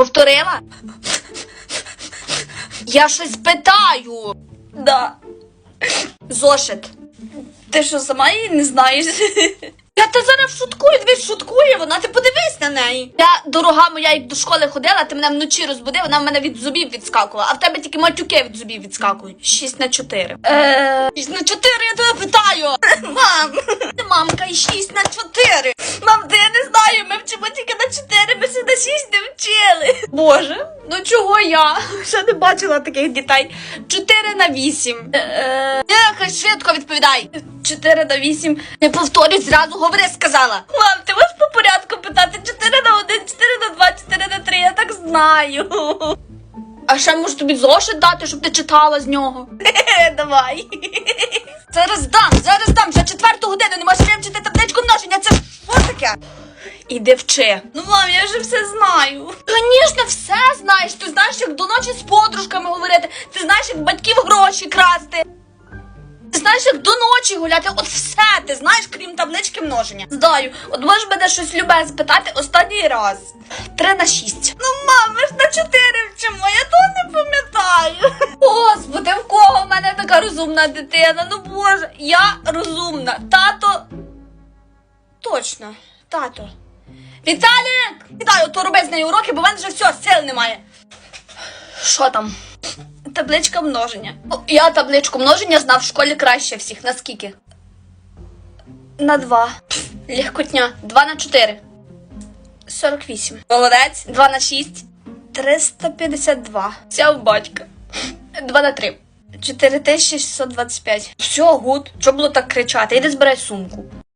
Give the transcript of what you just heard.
Повторила? Я щось питаю. Да. Зошит. Ти що, сама її не знаєш? Я та зараз шуткую, дивись, шуткує вона, ти подивись на неї. Я, дорога моя, як до школи ходила, ти мене вночі розбудив, вона в мене від зубів відскакувала, а в тебе тільки матюки від зубів відскакують. 6 на 4. Е, 6 на 4, я тебе питаю. мам, Ти мамка і 6 на 4. мам, ти я не знаю, ми вчимо тільки на 4, ми ще на 6 не вчили. Боже, ну чого я? Ще не бачила таких дітей. 4 на 8. Е, Нехай швидко відповідай. 4 на 8. Не повторюй, зразу говори, сказала. Мам, ти можеш по порядку питати 4 на 1, 4 на 2, 4 на 3, я так знаю. А ще можу тобі зошит дати, щоб ти читала з нього. Е, Давай. Зараз дам, зараз дам, вже четверту годину не можеш вивчити табличку множення. Це що таке? Іди вчи. Ну, мам, я вже все знаю. Звісно, все знаєш. Ти знаєш, як до ночі з подружками говорити. Ти знаєш, як батьків гроші красти. Ти знаєш, як до ночі гуляти. От все ти знаєш, крім таблички множення. Знаю. От можеш мене щось любе спитати останній раз. Три на шість. Ну, мам, ми ж на 4 вчимо, я то не пам'ятаю. Господи, в кого в мене така розумна дитина? Ну боже, я розумна. Тато. Точно, тато. Віталік! Вітаю, то роби з нею уроки, бо в мене вже все, сил немає. Що там? Табличка множення. Я табличку множення знав в школі краще всіх. На скільки? На 2. Легкотня. 2 на 4. 48. Молодець. 2 на 6. 352. Взяв батька. 2 на 3. 4625. Все, гуд. Що було так кричати? Іди збирай сумку.